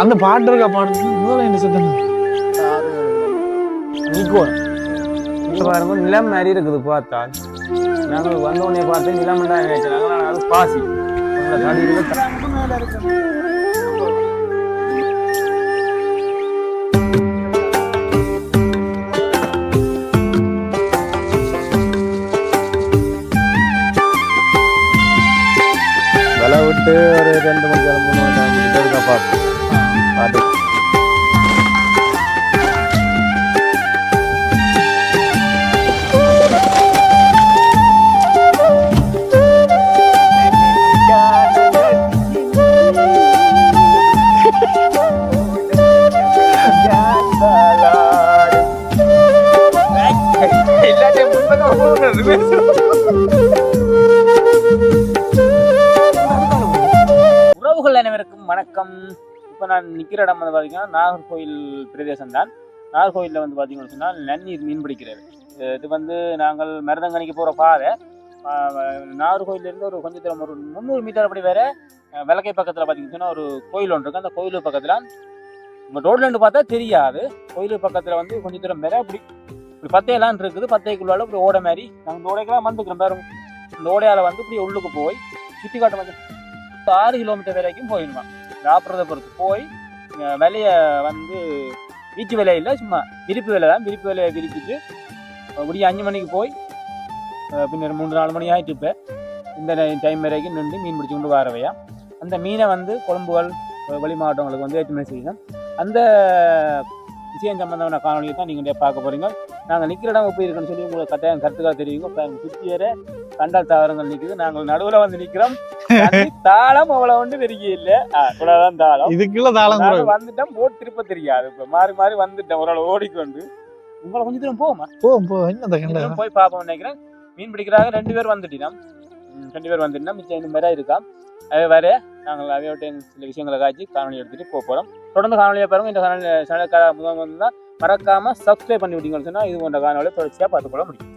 அந்த பாட்டு இருக்கா பாடுறது முதல்ல என்ன சத்தம்? நிக்கோன் பாருங்க நிலம் மாதிரி இருக்குது பார்த்தா நாங்கள் வந்தோடனே பார்த்து நிலம் தான் நினைச்சோம் நாங்கள் அது பாசி. மணிக்கு இப்போ நான் நிற்கிற இடம் வந்து பார்த்திங்கன்னா நாகர்கோயில் பிரதேசம் தான் நாகர்கோயிலில் வந்து பார்த்திங்கன்னு சொன்னால் நன்னீர் மீன் பிடிக்கிறது. இது வந்து நாங்கள் மருதங்கனிக்கு போகிற பாதை. நாகர்கோயிலேருந்து ஒரு கொஞ்சம் தூரம் ஒரு முந்நூறு மீட்டர் அப்படி வேறு விளக்கை பக்கத்தில் பார்த்தீங்கன்னு சொன்னால் ஒரு கோயில் ஒன்று இருக்கு. அந்த கோயில் பக்கத்தில் உங்கள் ரோட்லேருந்து பார்த்தா தெரியாது. கோயில் பக்கத்தில் வந்து கொஞ்சம் தூரம் வேற அப்படி இப்படி பத்தையெல்லாம் இருக்குது. பத்தைக்குள்ளால இப்படி ஓடை மாதிரி நாங்கள் இந்த ஓடைக்கெல்லாம் வந்துக்கிறோம். பாருங்க இந்த ஓடையால் வந்து இப்படி உள்ளுக்கு போய் சுற்றி காட்ட வந்து ஆறு கிலோமீட்டர் வரைக்கும் போயிடுவான் சாப்பிட்றத பொறுத்து போய் விலையை வந்து வீச்சு விலையில் இல்லை சும்மா விரிப்பு விலை தான். விரிப்பு விலையை விரிச்சிட்டு விடிய அஞ்சு மணிக்கு போய் பின்னர் மூன்று நாலு மணி ஆகிட்டு இப்போ இந்த டைம் வரைக்கும் நின்று மீன் பிடிச்சி கொண்டு வரவையா. அந்த மீனை வந்து கொழும்புகள் வழி வெளி மாவட்டங்களுக்கு வந்து ஏற்றுமதி செய்யணும். அந்த விஷயம் சம்பந்தமான காணொலியை தான் நீங்கள் பார்க்க போகிறீங்க நாங்கள் நிற்கிற இடம் எப்படி இருக்குன்னு சொல்லி உங்களுக்கு கட்டாயம் கருத்துக்காக தெரியுங்க சுற்றி வேற கண்டால் தாவரங்கள் நிற்குது நாங்கள் நடுவில் வந்து நிற்கிறோம் தாளம் அவ்வளவு ஒன்று பெரிய இல்ல. இவ்வளவுதான் தாளம். இதுக்குள்ள தாளம் வந்துட்டோம் போட் திருப்ப தெரியாது இப்ப மாறி மாறி வந்துட்டோம் ஒரு ஆள் ஓடிக்கொண்டு. உங்களை கொஞ்சம் தூரம் போமா போ போ என்ன கண்ட தூரம் போய் பார்ப்போம் நினைக்கிறேன். மீன் பிடிக்கிறாங்க ரெண்டு பேர் வந்துட்டினோம். ம், ரெண்டு பேர் வந்துட்டோம் மிச்சம் இன்னும் வேற இருக்கா அது வேற நாங்கள் அவையோட்ட சில விஷயங்களை காய்ச்சி காணொலி எடுத்துட்டு போக போறோம். தொடர்ந்து காணொலியை பாருங்க. இந்த காணொலி சேனலுக்காக முதல் வந்து மறக்காம சப்ஸ்கிரைப் பண்ணி விட்டீங்கன்னு சொன்னா இது போன்ற காணொலியை தொடர்ச்சியா பார்த்துக்கொள்ள முடியும்.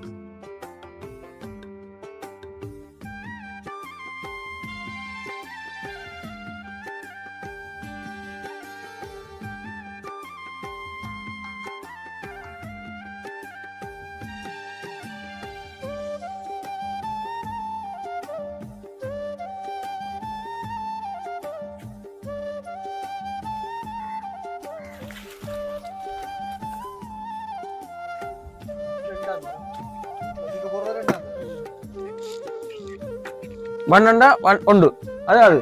பன்னெண்டா ஒன்- ஒன்று. அதாவது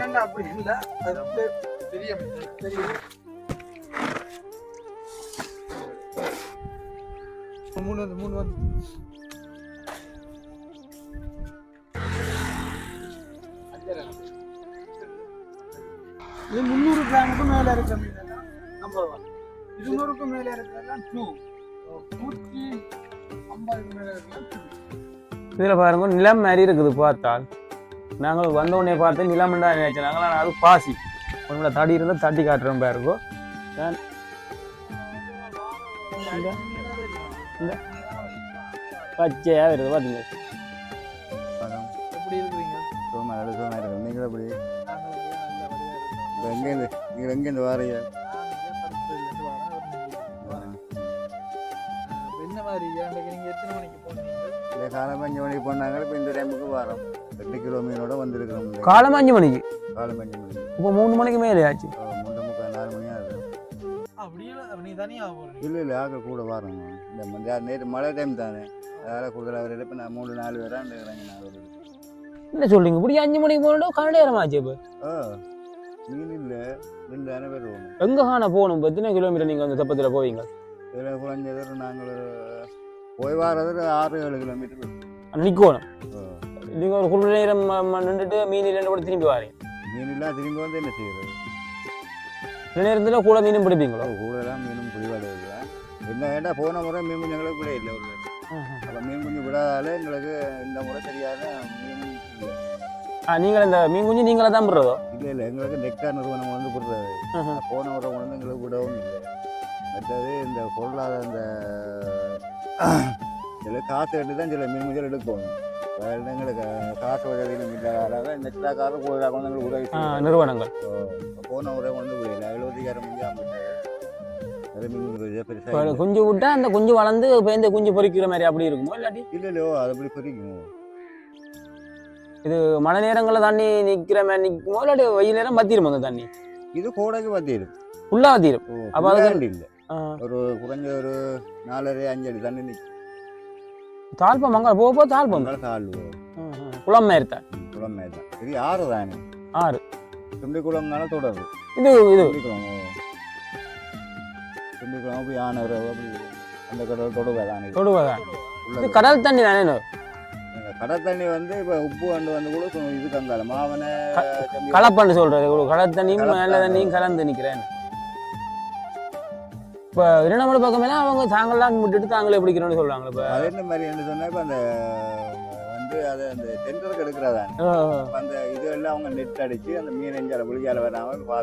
மூணு மூணு வந்து. இது முந்நூறு கிராமுக்கு மேல இருக்க மீன் நம்பர் ஒன் இருநூறுக்கு மேல இருக்கிறதெல்லாம் டூ நூற்றி ஐம்பதுக்கு மேல இருக்கலாம் டூ இதுல பாருங்க நிலம் மாதிரி இருக்குது பார்த்தால். நாங்கள் வந்த உடனே பார்த்து நிலம் தான் நினைச்சோம் நாங்கள் ஆனால் அது பாசி. உங்களோட தடி இருந்தால் தட்டி காட்டுறோம் பாருங்க நான் இந்த. இந்த. பச்சையா வருது பாத்தீங்க. எப்படி இருக்கிறீங்க? சும்மா நல்ல சும்மா இருக்கு. நீங்கள் எப்படி? எங்கேருந்து? நீங்கள் எங்கேருந்து வாரீங்க? இந்த காலம் அஞ்சு மணிக்கு போனாங்க. இப்போ இந்த டைமுக்கு வரோம். எட்டு கிலோ மீனோட வந்திருக்கிறோம் காலம் அஞ்சு மணிக்கு. காலம் அஞ்சு மணிக்கு. இப்போ மூணு மணிக்கு மேலே ஆச்சு. மூன்று முக்கால் நாலு மணி ஆகுது. அப்படியே நீ இல்லை இல்லை ஆக்கள் கூட வரோங்க இந்த நேற்று மழை டைம் தானே. அதனால் கூடுதலாக வரையில் இப்போ நான் மூணு நாலு பேராக இருக்கிறாங்க நான் ஒரு என்ன சொல்றீங்க? இப்படி அஞ்சு மணிக்கு போனோம் கால நேரம் ஆச்சு இப்போ? ஆ மீன் இல்லை. ரெண்டு தானே பேர் போகணும். எங்க காண போகணும்? எத்தனை கிலோமீட்டர் நீங்க அந்த தப்பத்தில் போவீங்க? இதில் குறைஞ்சது நாங்கள் போய் வர்றது ஆறு ஏழு கிலோமீட்டர் இருக்கும். நிக்கணும் ஆ. நீங்க ஒரு குளிர் நேரம் நின்றுட்டு மீன் இல்லைன்னு கூட திரும்பி வாரீங்க மீன் இல்லாத திரும்பி வந்து என்ன செய்யறது? சில நேரத்தில் கூட மீனும் பிடிப்பீங்களோ? கூடலாம் மீனும் பிடிவாடு என்ன வேண்டாம் போன முறை மீன் எங்களுக்கு விட இல்லை ஒரு அப்போ மீன் குஞ்சு விடாதால எங்களுக்கு இந்த முறை தெரியாத மீன் இல்லை. ஆ நீங்கள் இந்த மீன் குஞ்சு நீங்களே தான் விடுறதோ? இல்லை இல்லை எங்களுக்கு நெக்டார் நிறுவனம் வந்து கொடுத்தது போன முறை கொண்டு வந்து எங்களுக்கு விடவும் இல்லை. மற்றது இந்த பொருளாதார இந்த இதில் காற்று கட்டி தான் சில மீன் குஞ்சல் எடுக்கணும். எங்களுக்கு காசு உதவியும் இல்லாத கோயிலாக கொண்டு எங்களுக்கு உதவி. நிறுவனங்கள் போன கொண்டு போயிடல முடியாமல் அது பெருசாக குஞ்சு விட்டா அந்த குஞ்சு வளர்ந்து இப்போ இந்த குஞ்சு பொறிக்கிற மாதிரி அப்படி இருக்குமோ இல்லாட்டி இல்லை இல்லையோ அது அப்படி பிரிக்கும் இது மழை நேரங்களில் தண்ணி நிற்கிற மாதிரி நிற்குமோ இல்லாட்டி வெயில் நேரம் பத்திரும் அந்த தண்ணி இது கோடைக்கு பத்திடும் ஃபுல்லாக பத்திரும் அப்ப அதுக்கு- இல்லை ஒரு குறைஞ்ச ஒரு நாலரை அஞ்சு அடி தண்ணி நிற்கும் தாழ்ப்பம் மங்க போக போக தாழ்ப்பம் தாள் குளம் மாதிரி தான் குளமே தான் இது ஆறு தானே ஆறு தும்பி குளம்னால தொடருது இது இது தும்பி குளம் தும்பி குளம் அப்படி ஆனவர் அப்படி அந்த கடல் தொடுவை தானே தொடுவதான் உள்ள இது கடல் தண்ணி தானே? கடல் தண்ணி வந்து இப்போ உப்பு வந்து வந்து கூட இது கந்தால மாவனை கலப்பன்னு சொல்றது கடல் தண்ணியும். மேல தண்ணியும் கலந்து நிக்கிறேன் இப்போ இரண்டாமது பக்கம் எல்லாம் அவங்க தாங்களாம் விட்டுட்டு தாங்களே பிடிக்கிறோம்னு சொல்றாங்க இப்போ. அது என்ன மாதிரி என்ன சொன்னா இப்போ அந்த வந்து அதை அந்த டெண்டருக்கு எடுக்கிறதானே. அந்த இது எல்லாம் அவங்க நெட் அடிச்சு அந்த மீன் எஞ்சால விழியால வராமல் இப்போ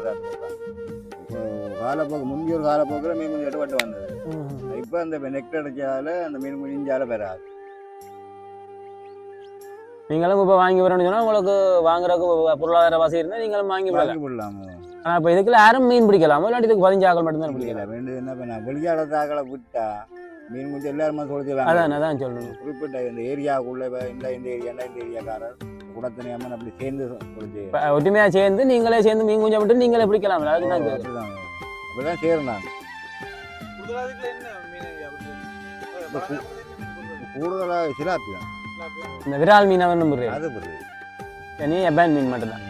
காலப்போக்கு முந்தைய காலப்போக்கில் மீன் கொஞ்சம் எடுபட்டு வந்தது. இப்போ அந்த நெட் அடிச்சால அந்த மீன் முடிஞ்சால வராது. நீங்களும் இப்போ வாங்கி வரணும்னு சொன்னா உங்களுக்கு வாங்குறதுக்கு பொருளாதார வசதி இருந்தால் நீங்களும் வாங்கி வாங்கி விடலாமோ? ஆனால் இப்போ இதுக்குள்ள யாரும் மீன் பிடிக்கலாமோ இல்லாட்டி இதுக்கு பதினஞ்சு ஆக்கள் மட்டும்தான் பிடிக்கல. பிடிக்கலாம் வேண்டியது என்ன பண்ண வெளியாட தாக்கலை விட்டா மீன் முடிஞ்சு எல்லாருமே சொல்லிக்கலாம் அதான் அதான் சொல்லணும் குறிப்பிட்ட இந்த ஏரியாவுக்குள்ள இப்ப இந்த இந்த ஏரியா இந்த ஏரியாக்காரர் குடத்தனியாம அப்படி சேர்ந்து சொல்லி இப்போ ஒற்றுமையாக சேர்ந்து நீங்களே சேர்ந்து மீன் குஞ்சை விட்டு நீங்களே பிடிக்கலாம். அதுக்கு தான் கேக்குறேன். அப்படிதான். அப்படிதான் சேரணும்? கூடுதலாக சிலாப்பி தான்? இந்த விரால் மீன் அவன் நம்புறேன் அது புரியுது. நீ எப்பான் மீன் மட்டும்தான்.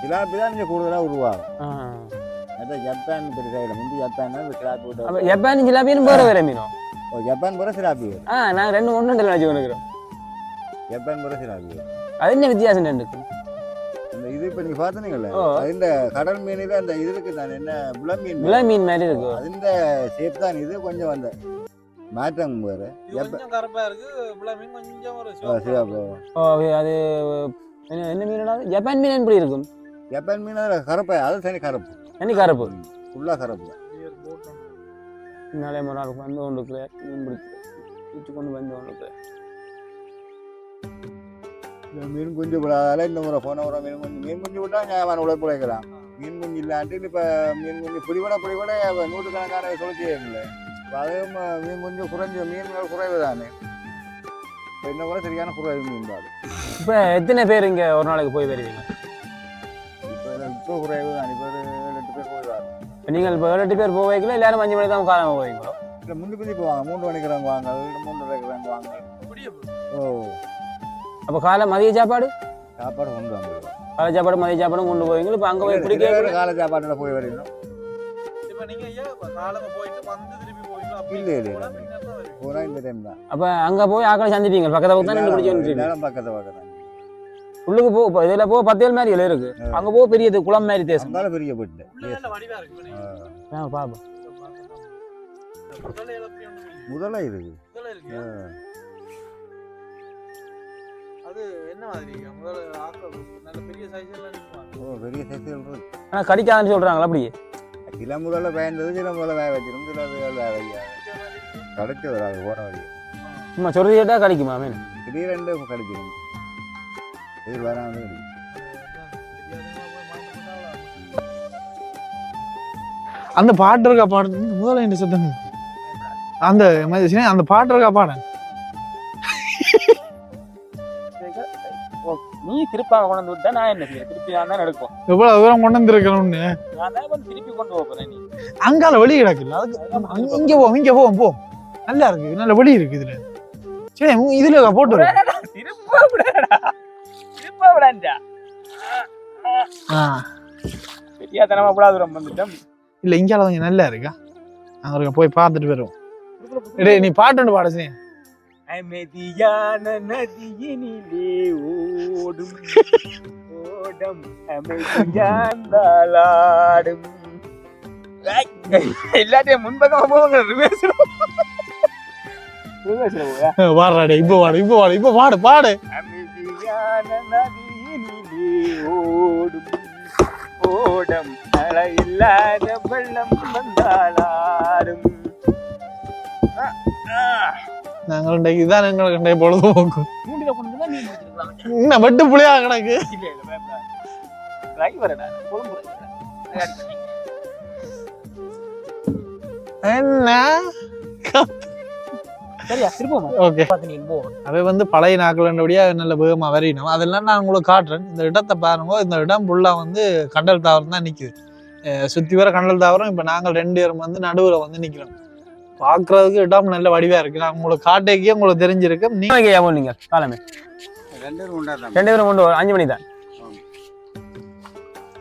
சிலாப்பி தான் இங்கே கூடுதலாக உருவாகும். அதான் ஜப்பான் பெருசாக முந்தி ஜப்பான் தான் அப்போ விட்டு எப்பான் ஜிலாபியும் வேற வேற மீனும் ஓ, ஜப்பான் சிலாப்பி வரும். ஆ நான் ரெண்டு ஒன்று ரெண்டு நினச்சி கொண்டுக்கிறோம் ஜப்பான் சிலாப்பி வரும். அது என்ன வித்தியாசம் ரெண்டுக்கு அந்த இது இப்போ நீங்கள். அது இந்த கடல் மீனில் அந்த இது இருக்கு தானே என்ன புல மீன் விலை மீன் மாதிரி இருக்கு அதுந்த ஷேப் தான் இது கொஞ்சம் அந்த மாற்றம் வேறு இது கொஞ்சம் கருப்பா இருக்கு புல மீன் கொஞ்சம் ஒரு சிவப்பு ஓ அது என்ன மீன்? ஜப்பான் மீன் எப்படி இருக்கும் ஜப்பான் மீன் அதில் கருப்பு அது தனி கருப்பு. என்ன கருப்பு. ஃபுல்லாக கருப்பு தான். நாளே ஒரு நாள் வந்து இருக்கிறேன் மீன் வீட்டு கொண்டு வந்து இந்த மீன் குஞ்சு விடாதால இந்த முறை போன முறை மீன் குஞ்சு மீன் குஞ்சு விட்டா ஞாபகம் உழைப்பு உழைக்கலாம் மீன் குஞ்சு இல்லாட்டி இப்போ மீன் குஞ்சு பிடிபட பிடிபட நூற்றுக்கணக்கான சொல்லி இல்லை அதுவும் மீன் குஞ்சு குறைஞ்ச மீன்கள் குறைவு தானே. இப்போ இந்த முறை சரியான குறைவு மீன் தான் இப்போ எத்தனை பேர் இங்கே ஒரு நாளைக்கு போய் வருவீங்க? இப்போ இப்போ குறைவு தான் இப்போ ஒரு ஏழு எட்டு பேர் போயிடுவாங்க இப்போ நீங்கள் இப்போ ஏழு எட்டு பேர் போக வைக்கல எல்லாரும் அஞ்சு மணிக்கு தான் காலம் போவீங்களோ இல்லை முந்தி முந்தி போவாங்க. மூன்று மணிக்கு வாங்க மூன்று மணிக்கு வாங்க. ஓ. அப்போ காலை மதிய சாப்பாடு? சாப்பாடு கொண்டு வாங்க காலை சாப்பாடு மதிய சாப்பாடும் கொண்டு போவீங்க. இப்போ அங்கே போய் பிடிக்க காலை சாப்பாட்டில் போய் போவீங்களா அப்படி இல்லை, இல்லை. பூரா இந்த டைம் தான். அப்போ அங்கே போய் ஆக்களை சந்திப்பீங்க. பக்கத்தில் பக்கம் தான் நின்று பிடிச்சி உள்ளுக்கு போ இதில் போ பத்தேழு மாதிரி இதில் இருக்கு. அங்கே போக பெரியது குளம் மாதிரி தேசம் பெரிய ஆ. பாப்போம். முதல்ல. முதல்ல இருக்கு. முதல்ல இருக்கு. ஆ. அது என்ன மாதிரி? முதல்ல ஆக்கள் நல்ல பெரிய சைஸ் எல்லாம் நிக்குமா ஓ பெரிய சைஸ்கள் இருக்கு. ஆனால் கடிக்காதுன்னு சொல்கிறாங்களா அப்படியே சில முதல்ல பயந்தது சில முதல்ல வேக வச்சிரும். சில அது வேக வைக்காது இந்த மாதிரி இருக்கு. கிடைச்சி வராது போன வழி. சும்மா சொருதி கடிக்குமா மீன்? திடீரெண்டு கிடைச்சிரும். இது வராது அந்த பாட்டு இருக்கா பாடு. முதல்ல என்ன சத்தம். அந்த மாதிரி சின்ன- அந்த பாட்டு இருக்கா பாடு. ஓ, நீ திருப்பாக கொண்டு வந்து விட்டா நான் என்ன திருப்பி நான் தான் எடுப்போம். எவ்வளவு தூரம் கொண்டு வந்திருக்கணும்னு. நான் தான் வந்து திருப்பி கொண்டு போறேன் நீ. அங்கால வெளி கிடக்குல்ல. அதுக்கு அங்க- இங்க போ இங்க போ போ. நல்லா இருக்கு. நல்ல வெளி இருக்கு இதுல. சரி உ- இதுல போட்டு. திருப்ப விடா திருப்ப விடாண்டா ஆ. பெரியாத்தனமா கூட தூரம் வந்துட்டோம். இல்ல இங்கால கொஞ்சம் நல்லா இருக்கா? அங்க போய் பார்த்துட்டு வருவோம். டேய் நீ பாட்டு ஒன்று பாட சரி அமைதியான நதியினிலே ஓடும். ஓடம் அமைதியாண்டாளாடும் எல்லாத்தையும் முன்பக்கமா போவாங்க பாடுறா டேய் இப்போ பாடு இப்போ பாடு இப்போ பாடு பாடு. அமைதியான நதியினிலே ஓடும். ஓடம் அலையில்லாத வெள்ளம் வந்தாளாடும் ஆ, ஆ. நாங்க இன்றைக்கு இதுதான் எங்களுக்கு இன்றைய பொழுதுபோக்கு. தூண்டில கொண்டு வந்து சரியா? திருப்போம் ஓகே அது வந்து பழைய நாட்களுடைய நல்ல வேகமாக வரையணும் அதெல்லாம் நான் உங்களுக்கு காட்டுறேன். இந்த இடத்தை பாருங்க. இந்த இடம் ஃபுல்லாக வந்து கண்டல் தாவரம் தான் நிற்குது சுற்றி வர கண்டல் தாவரம் இப்போ நாங்கள் ரெண்டு பேரும் வந்து நடுவில் வந்து நிற்கிறோம் பார்க்குறதுக்கு இடம் நல்ல வடிவாக இருக்குது நான் உங்களுக்கு காட்டைக்கே உங்களுக்கு தெரிஞ்சிருக்கு நீங்கள் ஏவோ நீங்கள் காலமே. ரெண்டு பேரும் ரெண்டு பேரும் கொண்டு அஞ்சு மணி தான்.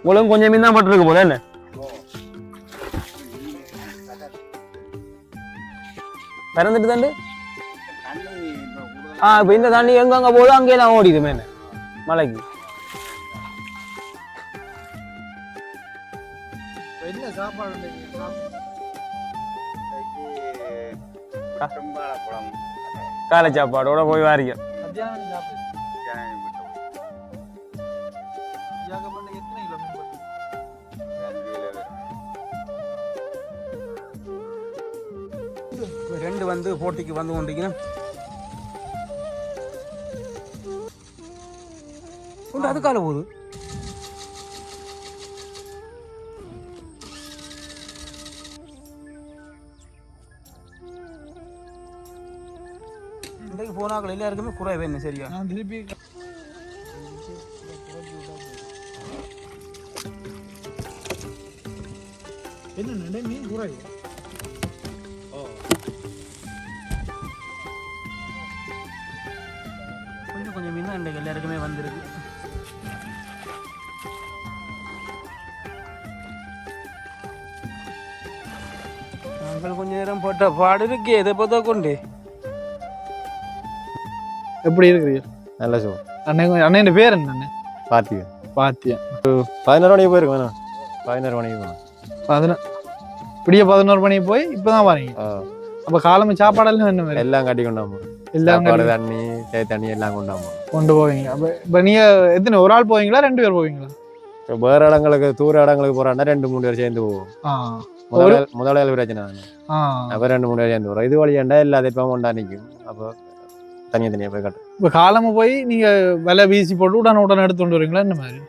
உங்களுக்கு கொஞ்சம் மீன் தான் பட்டிருக்கு போதும் என்ன? பிறந்துட்டு தாண்டு? ஆ இப்போ இந்த தண்ணி எங்க அங்க போதோ அங்கேயே நான் ஓடிது மேல மலைக்கு. என்ன சாப்பாடு காலை சாப்பாடோட போய் வாரிக்க. ரெண்டு வந்து போட்டிக்கு வந்து கொண்டிருக்கிறேன். உண்டு அது கால போகுது. இன்றைக்கு போனாக்கள் எல்லாருக்குமே குறைவே என்ன சரியா? திருப்பி என்ன நடை மீன் நாங்கள் கொஞ்ச நேரம் போட்ட பாடு இருக்கு எதை பார்த்தா கொண்டு எப்படி இருக்கிறீங்க நல்ல ஷோ அண்ணன் அண்ணன் பேர் என்ன அண்ணன் பாத்தியா பதினோரு மணிக்கு போயிருக்கோம் வேணா பதினோரு மணிக்கு போனோம் பதின விடிய பதினோரு மணிக்கு போய் இப்பதான் வரீங்க அப்ப காலமே சாப்பாடெல்லாம் என்ன எல்லாம் கட்டி கொண்டாமோ எல்லாம் தண்ணி தேய் தண்ணி எல்லாம் கொண்டாமோ கொண்டு போவீங்க அப்ப இப்ப நீங்க எத்தனை ஒரு ஆள் போவீங்களா ரெண்டு பேர் போவீங்களா இப்போ வேற இடங்களுக்கு தூர இடங்களுக்கு போறான்னா ரெண்டு மூணு பேர் சேர்ந்து போவோம் முதலாளி பிரச்சனை அப்ப ரெண்டு மூணு சேர்ந்து போறோம் இது வழியாண்டா எல்லா தெப்பமும் கொண்டா நிற்கும் அப்போ தனியாக தனியாக போய் கட்டும் இப்ப காலமா போய் நீங்க விலை வீசி போட்டு உடனே உடனே எடுத்து கொண்டு வரீங்களா இந்த மாதிரி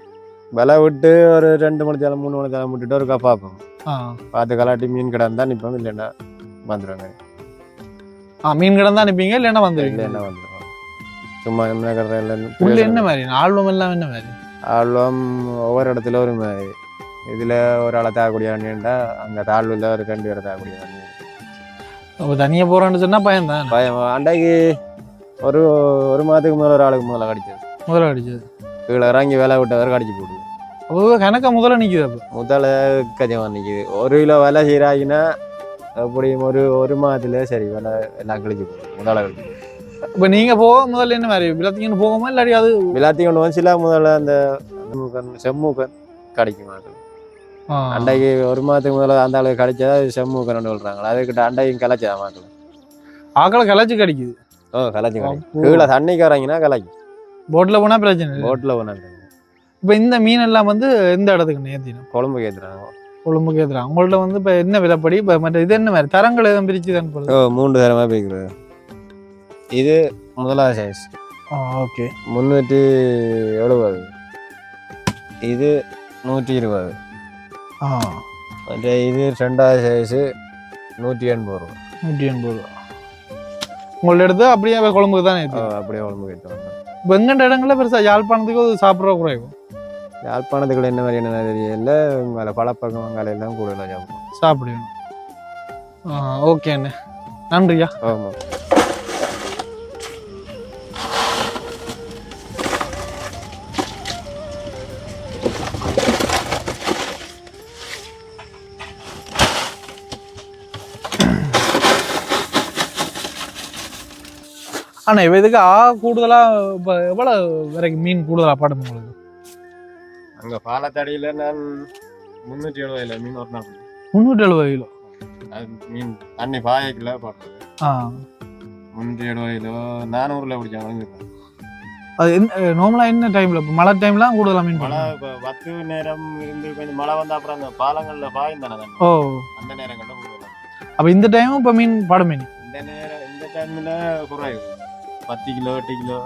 விலை விட்டு ஒரு ரெண்டு மணி தேலம் மூணு மணி தேலம் விட்டுட்டு ஒருக்கா பார்ப்போம் ஆ பார்த்து கலாட்டி மீன் கடை இருந்தால் நிற்போம் இல்லைன்னா வந்துடுவாங்க ஆ மீன் கிடம் தான் நிப்பீங்க இல்லைன்னா வந்துருவீங்க இல்லைன்னா வந்துடுவோம் சும்மா என்ன கடை உள்ள என்ன மாதிரி ஆல்பம் எல்லாம் என்ன மாதிரி ஆழ்வம் ஒவ்வொரு இடத்துல ஒரு மாதிரி இதில் ஒரு ஆளை தாக்கக்கூடிய வண்டிண்டா அங்கே தாழ்வில் ஒரு ரெண்டு பேரை தாக்கக்கூடிய வண்டி அப்ப தனியா போறேன்னு சொன்னா பயம் தான் பயம். அன்றைக்கு ஒரு ஒரு மாதத்துக்கு மேலே ஒரு ஆளுக்கு முதல்ல கடிச்சது. முதல்ல அடிச்சது கீழே இறங்கி வேலை விட்டவர் கடிச்சு போடுது அப்போ கணக்கா முதல்ல நிக்குது அப்ப? முதல்ல கஜமாக நிற்கிது ஒரு கிலோ விலை சீராகினா எப்படியும் ஒரு ஒரு மாதத்துல சரி விலை எல்லாம் கழிச்சு போடும் முதல்ல கழிச்சு இப்ப நீங்க போக முதல்ல என்ன மாதிரி? விளத்திங்கன்னு போகுமா இல்லாட்டி அது கொண்டு சில முதல்ல அந்த மூக்கன் செம்மூக்கன் கிடைக்கும். அண்டைக்கு ஒரு மாதத்துக்கு முதல்ல அந்த ஆளுக்கு கிடைச்சதா செம்மூக்கன் சொல்கிறாங்களா அதுக்கிட்ட அண்டையும் கலைச்சதா மாக்கள் ஆக்களை கலைச்சு கடிக்குது. ஓ கலைச்சு கிடைக்கும் கீழே தண்ணிக்கு இறங்கினா கலைக்கும். போட்ல போனா பிரச்சனை இல்லை. போட்டில் போனாங்க இப்ப இந்த மீன் எல்லாம் வந்து எந்த இடத்துக்கு நேர்த்தினம் குழம்பு கேத்துறாங்க கொழும்பு கேத்துறாங்க உங்கள்ட்ட வந்து இப்ப என்ன விலைப்படி இப்ப மற்ற இது என்ன மாதிரி? தரங்கள் எதுவும் பிரிச்சு தான் ஓ மூன்று தரமாக போய்க்கிறது இது முதலாவது சைஸ் ஓகே முந்நூற்றி எழுபது. இது நூற்றி இருபது. ஆ. மற்ற இது ரெண்டாவது சைஸு நூற்றி எண்பது ரூபா. நூற்றி எண்பது ரூபா. உங்கள்ட்ட எடுத்து அப்படியே கொழும்புக்கு தான் ஏற்றி அப்படியே குழம்பு கேட்டு வந்தோம் இப்போ எங்கண்ட இடங்கள்ல பெருசா யாழ்ப்பாணத்துக்கு அது சாப்பிட்ற குறைவு? யாழ்ப்பாணத்துக்குள்ள என்ன மாதிரி என்ன தெரியல மேலே பழப்பக்கம் வெங்காயம் எல்லாம் கூடுதலாக சாப்பிடுவோம். சாப்பிடுவேன். ஆ ஓகே அண்ணே. நன்றியா. ஆமாம் அண்ணா இப்போ இதுக்கு ஆ கூடுதலா இப்போ எவ்வளோ வரைக்கும் மீன் கூடுதலா பாடும் உங்களுக்கு? அங்கே பாலத்தடியில் நான் முந்நூற்றி எழுபதுல மீன் ஒரு நாள் முந்நூற்றி எழுபது கிலோ? மீன் தண்ணி பாயக்கில் போடுறது. ஆ. முந்நூற்றி எழுபது கிலோ நானூறுல பிடிச்சாங்க அது என்ன நார்மலாக என்ன டைமில் இப்போ மழை டைம்லாம் கூடுதலா மீன் மழை இப்போ பத்து நேரம் இருந்து கொஞ்சம் மழை வந்தா அப்புறம் அந்த பாலங்களில் பாயும் தானே ஓ. அந்த நேரங்களில் கூடுதலாக அப்போ இந்த டைமும் இப்போ மீன் பாடும் மீன் இந்த நேரம் இந்த டைமில் குறைவு பத்து கிலோ எட்டு கிலோ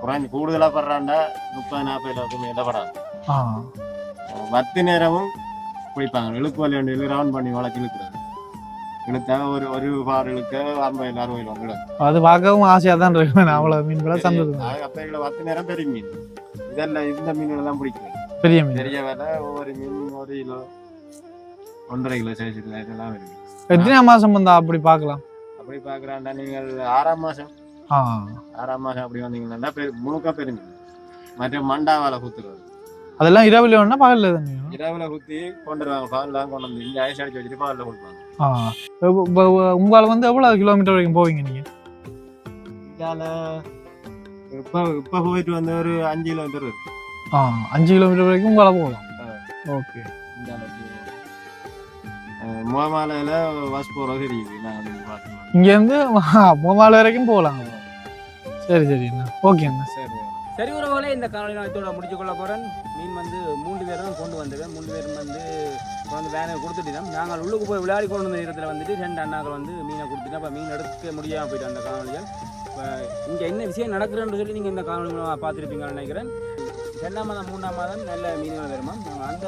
குறைஞ்சு கூடுதலாக படுறாண்டா முப்பது நாற்பது கிலோக்கு மேலே படாது ஆ மத்து நேரமும் பிடிப்பாங்க இழுக்கு வலி வண்டி ரவுண்ட் பண்ணி வளர்ச்சி இழுக்கிறது இழுத்தா ஒரு ஒரு பார் இழுக்க ஐம்பது அறுபது கிலோ அது பார்க்கவும் ஆசையாக தான் இருக்கு அவ்வளோ மீன்களை சந்தது அது அப்போ கிலோ பத்து நேரம் பெரிய மீன் இதெல்லாம் இந்த மீன்கள் தான் பிடிக்கும் பெரிய மீன் பெரிய வேலை ஒவ்வொரு மீன் ஒரு கிலோ ஒன்றரை கிலோ சைஸ் இதெல்லாம் இருக்கு எத்தனை மாசம் வந்தா அப்படி பார்க்கலாம் அப்படி பார்க்குறாண்டா நீங்கள் ஆறாம் மாதம் ஆ. ஆறாம் மாதம் அப்படி வந்தீங்கன்னா பெரு முழுக்க பெருமீன் மற்ற மண்டாவால குத்துறது. அதெல்லாம் இரவில் வேணா பகல்ல தானே இரவுல குத்தி கொண்டு வருவாங்க பால்லாம் கொண்டு வந்து இங்கே ஐஸ் அடிச்சு வச்சுட்டு பாலில் கொடுப்பாங்க. உங்களால வந்து எவ்வளவு கிலோமீட்டர் வரைக்கும் போவீங்க நீங்க? இதால இப்போ இப்போ போயிட்டு வந்து ஒரு அஞ்சு கிலோமீட்டர் இருக்கு ஆ அஞ்சு கிலோமீட்டர் வரைக்கும் உங்களால போகலாம். ஓகே. முகமாலையில் பஸ் நீங்கள் பார்த்தோம் இங்க இருந்து மூமாலை வரைக்கும் போகலாம் சரி சரி ஓகே அண்ணா. சரி சரி உறவுகளே இந்த காலையில் நான் இதோட முடிச்சு கொள்ள போகிறேன் மீன் வந்து மூன்று பேர் தான் கொண்டு வந்திருக்கேன் மூன்று பேர் வந்து வந்து வேனை கொடுத்துட்டோம் நாங்கள் உள்ளுக்கு போய் விளையாடி கொண்டு வந்த நேரத்தில் வந்துட்டு ரெண்டு அண்ணாக்கள் வந்து மீனை கொடுத்துட்டு அப்போ மீன் எடுக்க முடியாமல் போயிட்டு அந்த காணொலிகள் இப்போ இங்கே என்ன விஷயம் நடக்கிறேன்னு சொல்லி நீங்கள் இந்த காணொலி பார்த்துருப்பீங்கன்னு நினைக்கிறேன். ரெண்டாம் மாதம் மூணாம் மாதம் நல்ல மீன்கள் வருமா நாங்கள் அந்த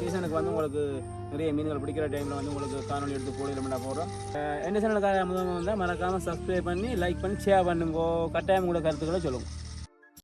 சீசனுக்கு வந்து உங்களுக்கு நிறைய மீன்கள் பிடிக்கிற டைமில் வந்து உங்களுக்கு காணொலி எடுத்து போடுறோம்னா போடுறோம். என்ன சேனலுக்காக முதல் வந்தால் மறக்காமல் சப்ஸ்கிரைப் பண்ணி லைக் பண்ணி ஷேர் பண்ணுங்க. கட்டாயம் உங்களோட கருத்துக்களை சொல்லுங்கள்